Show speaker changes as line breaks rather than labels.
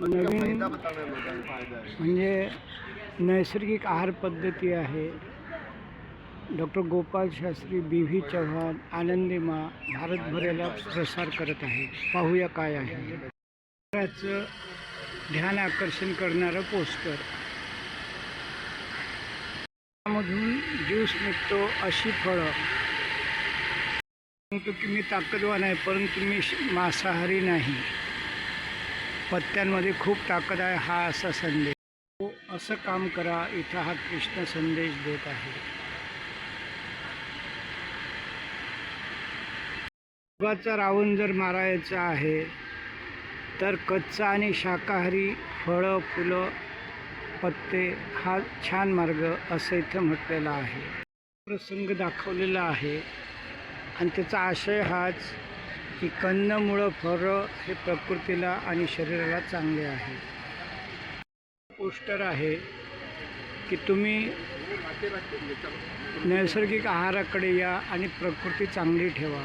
नवीन म्हणजे नैसर्गिक आहार पद्धती आहे. Doctor Gopal Shastri B V Chavan आनंदीमा भारतभर याला प्रसार करत आहे. पाहूया काय आहे. ध्यान आकर्षण करणारं पोस्टर. त्यामधून ज्यूस निघतो अशी फळं. सांगतो की मी ताकदवान आहे परंतु मी मांसाहारी नाही. पत्त्यांमध्ये खूप ताकद आहे हा असा संदेश. हो असं काम करा इथं हा कृष्ण संदेश देत आहे. युगाचा रावण जर मारायचा आहे तर कच्चा आणि शाकाहारी फळं फुलं पत्ते हा छान मार्ग असं इथं म्हटलेला आहे. प्रसंग दाखवलेला आहे आणि त्याचा आशय हाच की कंदमुळं फळं हे प्रकृतीला आणि शरीराला चांगले आहे. पोस्टर आहे की तुम्ही नैसर्गिक आहाराकडे या आणि प्रकृती चांगली ठेवा.